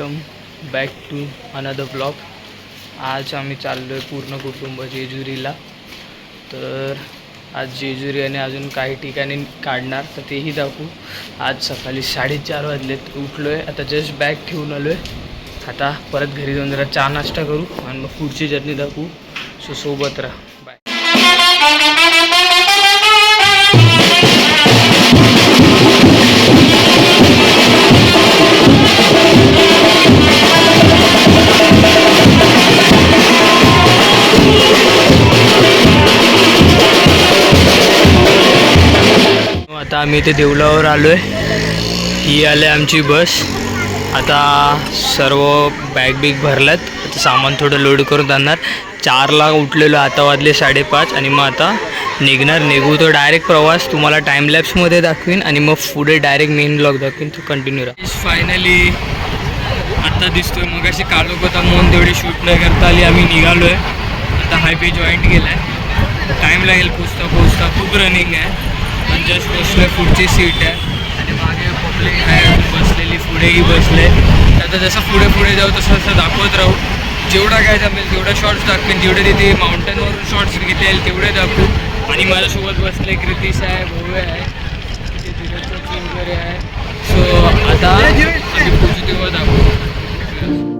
Welcome back to another blog आज आम्ही चाललो आहे पूर्ण कुटुंब जेजुरीला. तर आज जेजुरी आणि अजून काही ठिकाणी काढणार तर तेही दाखवू. आज सकाळी साडेचार वाजलेत. उठलो आहे आता जस्ट बॅग ठेवून आलो आहे आता परत घरी जाऊन जरा चहा नाश्ता करू आणि मग पुढची जर्नी दाखवू. सो सोबत राहा. आता आम्ही इथे देवलावर आलो आहे ही आले आमची बस. आता सर्व बॅग बिग भरल्यात. आता सामान थोडं लोड करून जाणार चारला उठलेलो आता वाजले साडेपाच आणि मग आता निघणार. निघू तो डायरेक्ट प्रवास. तुम्हाला टाईमलॅप्समध्ये दाखवीन आणि मग पुढे डायरेक्ट मेन ब्लॉग दाखवीन. तो कंटिन्यू राहा. फायनली आता दिसतोय मग अशी कालोख होता म्हणून तेवढी शूट नाही करता आली. आम्ही निघालो आहे आता हायवे जॉईंट गेला आहे टाईम लागेल पोचता पोचता खूप रनिंग आहे. जस्ट बसलो आहे पुढची सीट आहे. आणि मागे पब्लिक आहे बसलेली पुढेही बसले. आता जसं पुढे पुढे जाऊ तसं तसं दाखवत राहू. जेवढा काय जमेल तेवढा शॉर्ट्स दाखवेन. जेवढे तिथे माउंटेनवरून शॉर्ट्स घेता येईल तेवढे दाखवू. आणि माझ्यासोबत बसले क्रितीश आहे. भोवे आहे वगैरे आहे. सो आता आम्ही पोचू तेव्हा दाखवू.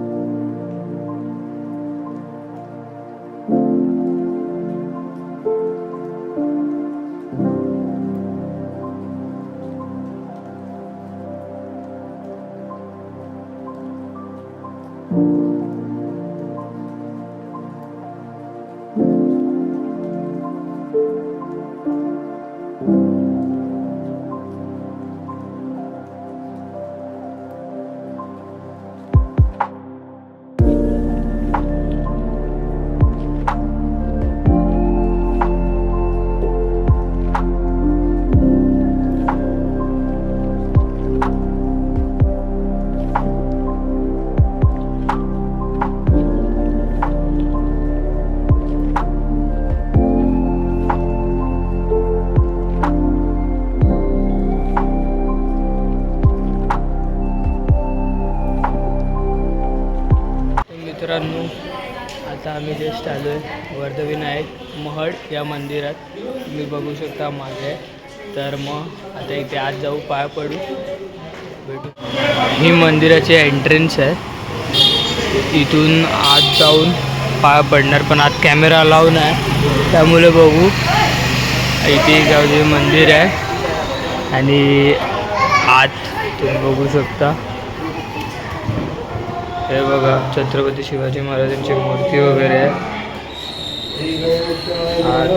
तर मग आता इथे आज जाऊ पाय पडू. भेटू ही मंदिराची एंट्रन्स आहे. इथून आत जाऊन पाय पडणार पण आत कॅमेरा लावून आहे त्यामुळे बघू. इथे गावचे मंदिर आहे. आणि आत तुम्ही बघू शकता. हे बघा छत्रपती शिवाजी महाराजांची मूर्ती वगैरे आहे. आत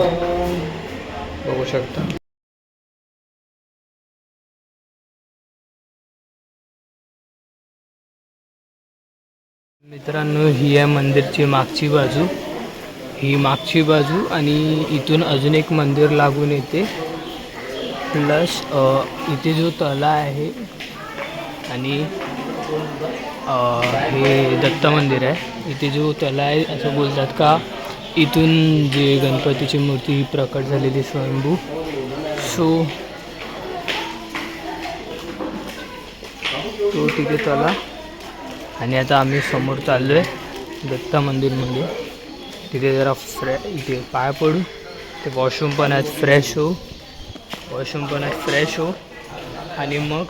बघू शकता. मित्रांनो ही आहे मंदिरची मागची बाजू. ही मागची बाजू आणि इथून अजून एक मंदिर लागून येते. प्लस इथे जो तला आहे आणि हे दत्त मंदिर आहे. इथे जो तला आहे असं बोलतात का इथून जे गणपतीची मूर्ती ही प्रकट झालेली स्वयंभू. सो तो तिथे तला आणि आता आम्ही समोर चाललो आहे दत्त मंदिरमध्ये तिथे जरा फ्रे इथे पाय पडू. ते वॉशरूम पण आहेत फ्रेश हो वॉशरूम पण आहेत फ्रेश हो आणि मग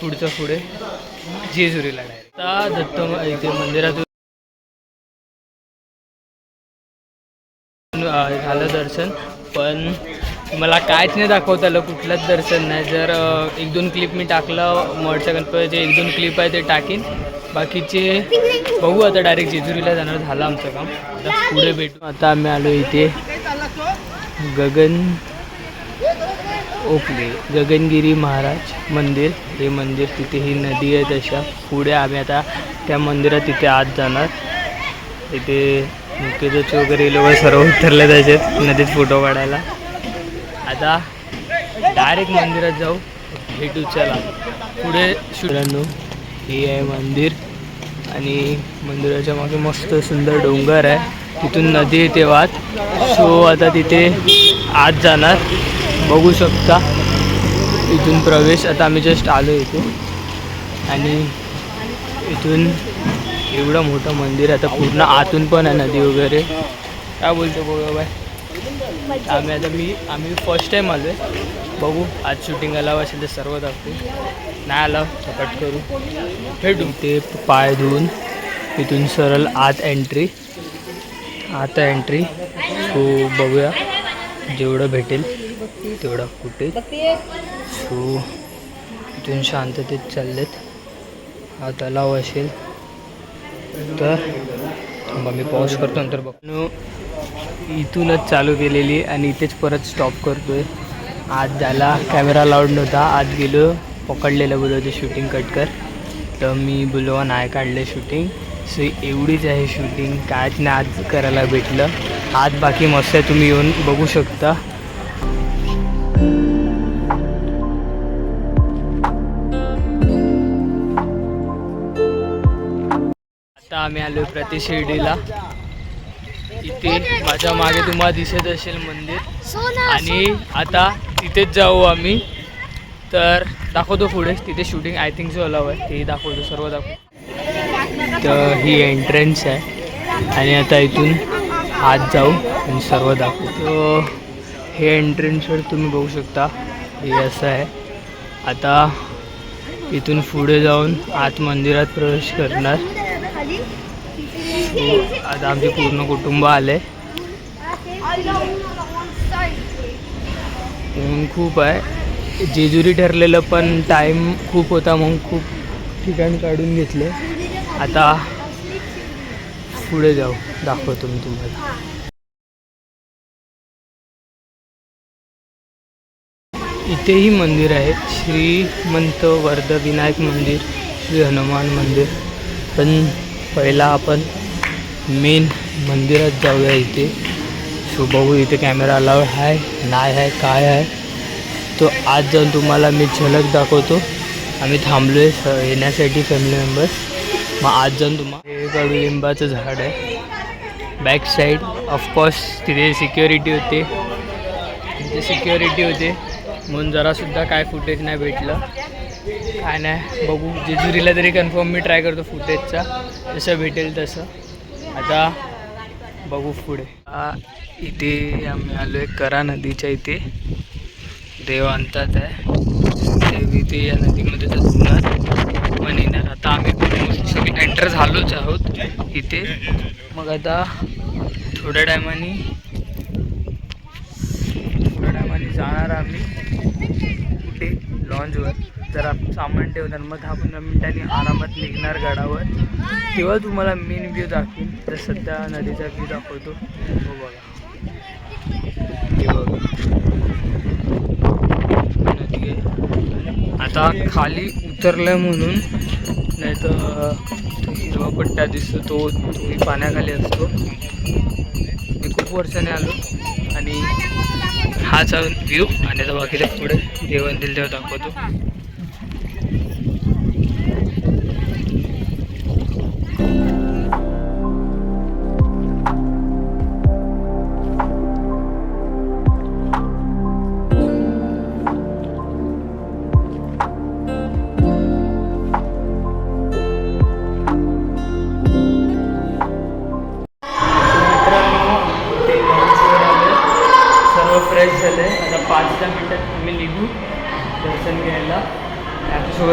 पुढचं पुढे जेजुरीला डायरेक्ट आता दत्त इथे मंदिरातून झालं दर्शन. पण मला कायच नाही दाखवता आलं कुठलंच दर्शन नाही. जर एक दोन क्लिप मी टाकलं मडच्या गणपतीचे एक दोन क्लिप आहे ते टाकीन. बाकीचे बघू आता डायरेक्ट जेजुरीला जाणार झालं आमचं काम. आता पुढे भेटू. आता आम्ही आलो इथे. गगन ओकले गगनगिरी महाराज मंदिर. हे मंदिर तिथे ही नदी आहे तशा. पुढे आम्ही आता त्या मंदिरात तिथे आत जाणार. तिथे मुख्यदच वगैरे लोक सर्व उतरले त्याच्यात नदीत फोटो काढायला. आता डायरेक्ट मंदिरात जाऊ. भेटू चला. पुढे शुरांनो हे आहे मंदिर आणि मंदिराच्या मागे मस्त सुंदर डोंगर आहे. तिथून नदी येते वात सो आता तिथे आत जाणार. बघू शकता. इथून प्रवेश. आता आम्ही जस्ट आलो इथे. आणि इथून एवढं मोठं मंदिर आता पूर्ण आतून पण आहे नदी वगैरे. काय बोलतो बघा बाय आम्ही आता मी आम्ही फर्स्ट टाईम आलो आहे बघू. आज शूटिंग अलाव असेल तर सर्व दाखवू नाही आला तर कट करू. भेटू. ते पाय धुवून इथून सरळ आत एंट्री आता एंट्री सो बघूया. जेवढं भेटेल तेवढा कुठे. सो इथून शांततेत चाललेत. हा तलाव असेल तर. थांबा मी पॉज करतो नंतर बघ. इथूनच चालू केलेली आणि इथेच परत स्टॉप करतोय. आज ज्याला कॅमेरा लावड नव्हता आज गेलो पकडलेलं बोललो ते शूटिंग कट कर. तर मी बोलवा नाही काढले शूटिंग सो एवढीच आहे शूटिंग कायच नाही आज करायला भेटलं. आज बाकी मस्त आहे तुम्ही येऊन बघू शकता. आता आम्ही आलो प्रति शिर्डीला. इथे माझ्या मागे तुम्हाला दिसत असेल मंदिर. आणि आता तिथेच जाऊ आम्ही. तर दाखवतो पुढे. तिथे शूटिंग आय थिंक जो अलाव आहे. तेही दाखवतो सर्व दाखवतो. तर ही एंट्रन्स आहे. आणि आता इथून आत जाऊ आणि सर्व दाखवतो. हे एंट्रन्सवर तुम्ही बघू शकता. हे असं आहे. आता इथून पुढे जाऊन आत मंदिरात प्रवेश करणार. सो आता आमचे पूर्ण कुटुंब आले. म्हणून खूप आहे. जेजुरी ठरलेलं पण टाईम खूप होता मग खूप ठिकाण काढून घेतले. आता पुढे जाऊ. दाखवतो मी तुम्हाला. इथेही मंदिर आहेत श्रीमंत वर्ध विनायक मंदिर श्री हनुमान मंदिर. पण पहिला आपण मेन मंदिरात जाऊया इथे. सो बघू इथे कॅमेरा अलाव आहे नाही आहे काय आहे तो आज जाऊन तुम्हाला मी झलक दाखवतो. आम्ही थांबलो आहे येण्यासाठी फॅमिली मेंबर्स मग आज जाऊन तुम्हाला हे कडुलिंबाचं झाड आहे. बॅक साईड ऑफकोर्स तिथे सिक्युरिटी होते. तिथे सिक्युरिटी होते. म्हणून जरासुद्धा काय फुटेज नाही भेटलं. काय नाही बघू. जेजुरीला तरी कन्फर्म मी ट्राय करतो फुटेजचा जसं भेटेल तसं. आता बघू पुढे. इथे आम्ही आलो आहे करा नदीच्या इथे. देव आणतात आहे. देव इथे या नदीमध्ये जाणार पण येणार. आता आम्ही सगळे एंटर झालोच आहोत इथे. मग आता थोड्या टायमाने थोड्या टायमाने जाणार आम्ही कुठे लॉन्चवर जरा सामान ठेवणार. मग दहा पंधरा मिनिटांनी आरामात निघणार गडावर. तेव्हा तुम्हाला मेन व्ह्यू दाखवून. तर सध्या नदीचा व्ह्यू दाखवतो. हो बघा. नदी आहे आता खाली उतरलं म्हणून. नाही तर तो हिरवा पट्टा दिसतो. तो तोही पाण्याखाली असतो. मी खूप वर्षाने आलो. आणि हाच व्ह्यू आणि आता बाकीच्या पुढे जेवण दिलं तेव्हा दाखवतो.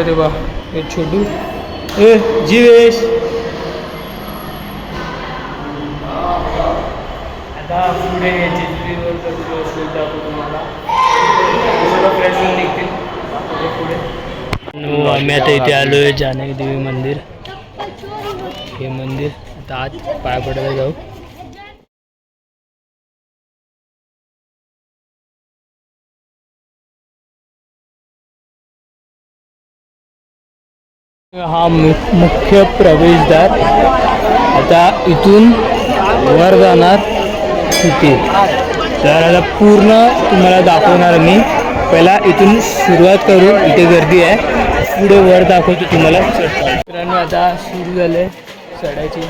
आहे बा हे छोटू। ए जीवेश। आता पुढे दाखवतो तुम्हाला सर्व फ्रेश होऊन निघतील पुढे. आम्ही आता इथे आलो आहे जानकी देवी मंदिर. हे मंदिर आता आत पाय पडायला जाऊ. हा मु- मुख्य प्रवेशद्वार. आता इथून वर जाणार तिथे. तर आता पूर्ण तुम्हाला दाखवणार मी. पहिला इथून सुरुवात करू. इथे गर्दी आहे. पुढे वर दाखवतो तुम्हाला. मित्रांनो आता सुरू झाले चढायची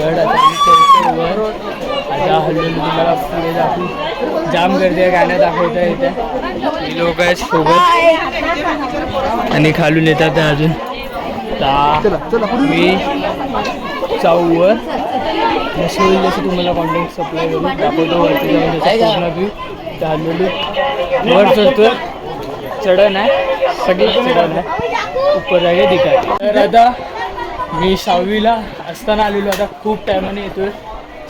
गड. आता वर. आता हल्ली तुम्हाला पुढे दाखवू. जाम गर्दी आहे. गाणं दाखवता येते लोक आहेत सोबत. आणि खालून येतात अजून. आता मी चाऊवर जसं होईल जसं तुम्हाला कॉन्टॅक्ट सप्लाय करू दाखवतो. वरती जाऊन व्ह्यू चाललेलो वर चढतोय. चढण आहे. सगळी चढण आहे. उपर जागे दिखाय तर आता मी सहावीला असताना आलेलो. आता खूप टायमाने येतोय.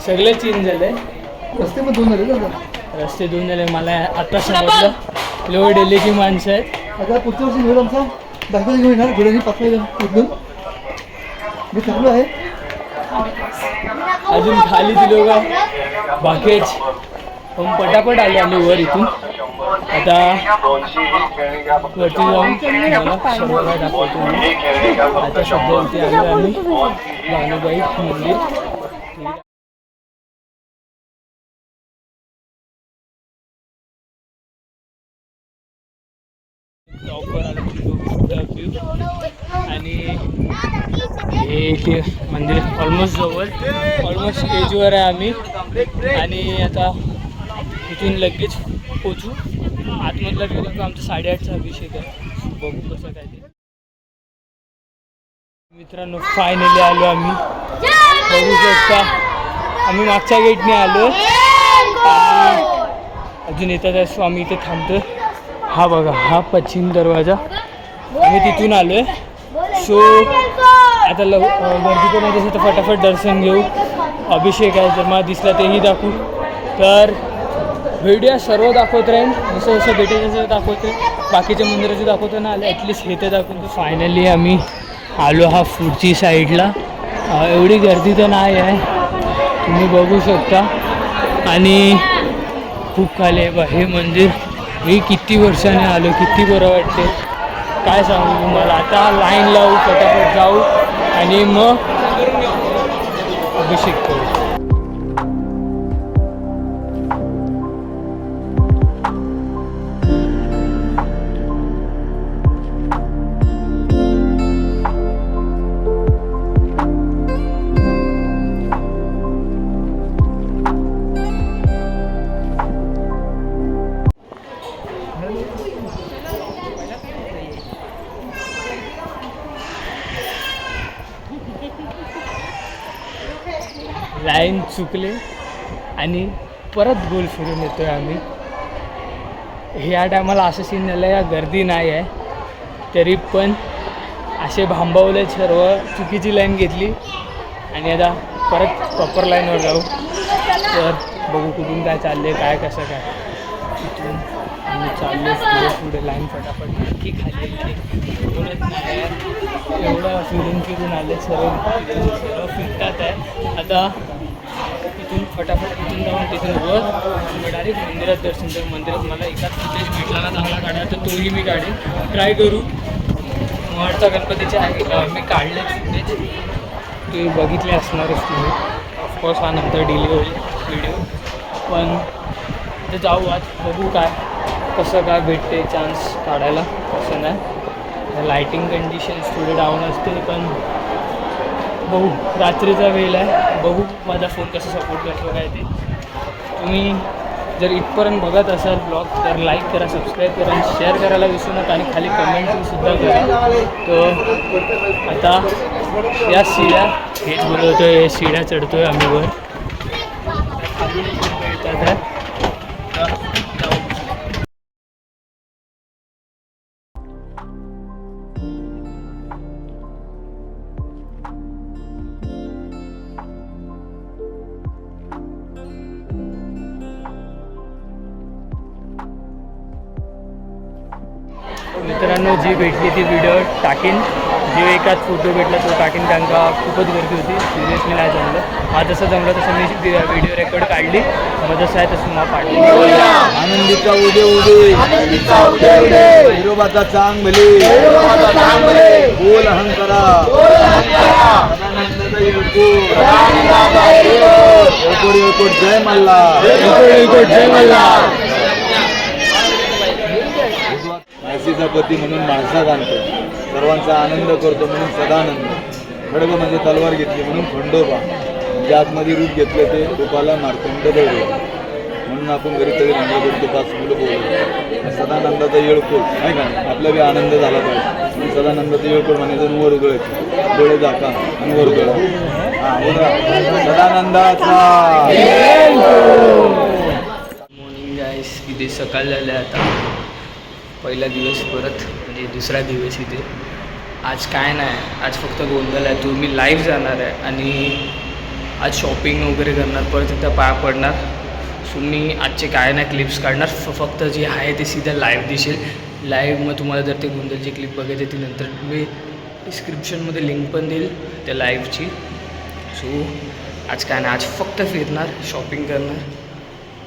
सगळे चेंज झाले. रस्ते पण दोन झाले. रस्ते दोन झाले. मला आता समजलं. लो डेल्लीची माणसं आहेत. आता पुढच्या वर्षी घेऊन घेऊन येणार घोड्याने पाचवा एकदम मी चांगलो आहे. अजून खाली ती लोक बाकीच. पण पटापट आले आम्ही वर इथून. आता वरती जाऊन दाखवतो आता शब्द इथे आलो आम्ही. भानुबाई मंदिर टॉपवर आलो की खूप view. आणि हे इथे मंदिर ऑलमोस्ट जवळ ऑलमोस्ट स्टेजवर आहे आम्ही. आणि आता इथून लगेच पोचू आतमधला गेलो दाखवा आमचा साडेआठचा अभिषेक आहे. बघू कसं काय ते. मित्रांनो फायनली आलो आम्ही. बघू शकता. आम्ही मागच्या गेटने आलो अजून येतात स्वामी इथे थांबतो हा बघा हा पश्चिम दरवाजा. आम्ही तिथून आलो आहे सो आता लव गर्दी पण आहे तसं तर फटाफट दर्शन घेऊ. अभिषेक आहे जर मला दिसला तेही दाखवू. तर व्हिडिओ सर्व दाखवत राहीन. जसं जसं भेटेल तसं दाखवत बाकीच्या मंदिराचे दाखवतो ना आले ॲटलिस्ट हे तर दाखवतो फायनली आम्ही आलो हा पुढची साईडला एवढी गर्दी तर नाही आहे. तुम्ही बघू शकता. आणि खूप खाली आहे. बा हे मंदिर मी किती वर्षाने आलो किती बरं वाटते काय सांगू तुम्हाला? आता लाईन लावू फटाफट जाऊ. आणि मग अभिषेक करू. चुकले आणि परत गोल फिरून येतो आहे आम्ही ह्या टायमाला असं सीन झालं या गर्दी नाही आहे. तरी पण असे भांबावले सर्व चुकीची लाईन घेतली. आणि आता परत प्रॉपर लाईनवर जाऊ. तर बघू कुठून काय चालले काय कसं काय. तिथून आम्ही चाललो पुढे पुढे लाईन फटाफट. नक्की खाली नाही एवढं फिरून फिरून आले सर्व. सर्व फिरतात आहे. आता तिथून फटाफट तिथून जाऊन तिथून वर मग डायरेक्ट मंदिरात दर्शन तर मंदिरात मला एकाच फुटेज भेटला ना चांगला काढा तर तोही मी काढेन ट्राय करू. महडचा गणपतीचे आहे मी काढले फुटेज ते बघितले असणारच तुम्ही. ऑफकोर्स हा नंतर डिले होईल व्हिडिओ पण ते जाऊ आज बघू काय कसं काय भेटते चान्स काढायला. कसं नाही. लाईटिंग कंडिशन्स थोडे डाऊन असते पण बघू. रात्रीचा वेळ आहे. बघू माझा फोन कसा सपोर्ट करतो काय ते. तुम्ही जर इथपर्यंत बघत असाल ब्लॉग तर लाईक करा सबस्क्राईब करा आणि शेअर करायला विसरू नका आणि खाली कमेंटसुद्धा करा. तर आता या शिड्या हेच बोलवतो आहे शिड्या चढतो आहे आम्ही वर. मित्रांनो जी भेटली ती व्हिडिओ टाकीन. जे एकाच फोटो भेटला तो टाकीन कारण का खूपच गर्दी होती. सिरियसली नाही जमलं. हा जसं जमलं तसं मी व्हिडिओ रेकॉर्ड काढली. मग जसं आहे तसं मग पाठवली आनंदीचा उदे उदे हिरोबाचा चांग भले बोल अहंकारा. जय मल्ला जय मल्हार. मायसीचा पती म्हणून माणसात आणतो. सर्वांचा आनंद करतो म्हणून सदानंद. खडग म्हणजे तलवार घेतली म्हणून खंडोबा. म्हणजे आतमध्ये रूप घेतलं ते रूपाला मार्तंड बळी म्हणून आपण घरी तरी रंगाबेट पाच मुलं बोलतो सदानंदाचा येळकोट नाही का? आपला बी आनंद झाला पाहिजे. सदानंद देवकर म्हणायचं वर गळत डोळे दाखा आणि वर गळ हा बोला. सदानंदाचा. मॉर्निंग गाईस इथे सकाळ झाल्या आता. पहिला दिवस परत म्हणजे दुसरा दिवस इथे. आज काय नाही आज फक्त गोंधळ आहे. तुम्ही लाईव्ह जाणार आहे आणि आज शॉपिंग वगैरे करणार परत एकदा पाया पडणार. सो मी आजचे काय नाही क्लिप्स काढणार. फक्त जे आहे ते सीधा लाईव्ह दिसेल. लाईव्ह मग तुम्हाला जर ते गोंधळची क्लिप बघायची ती नंतर मी डिस्क्रिप्शनमध्ये लिंक पण देईल त्या लाईव्हची सो आज काय नाही आज फक्त फिरणार शॉपिंग करणार.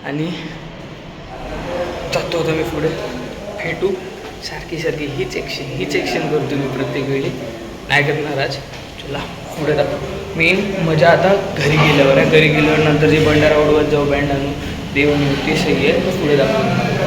आणि जातो होतो मी पुढे. भेटू. सारखी सारखी हीच ॲक्शन हीच ॲक्शन करतो मी प्रत्येक वेळी. नाही करणार आज चला पुढे जातो मेन मजा आता घरी गेल्यावर आहे. घरी गेल्यावर नंतर जे भंडारा उडवत जाऊ बँड देऊन देव मूर्ती सही आहे पुढे जातो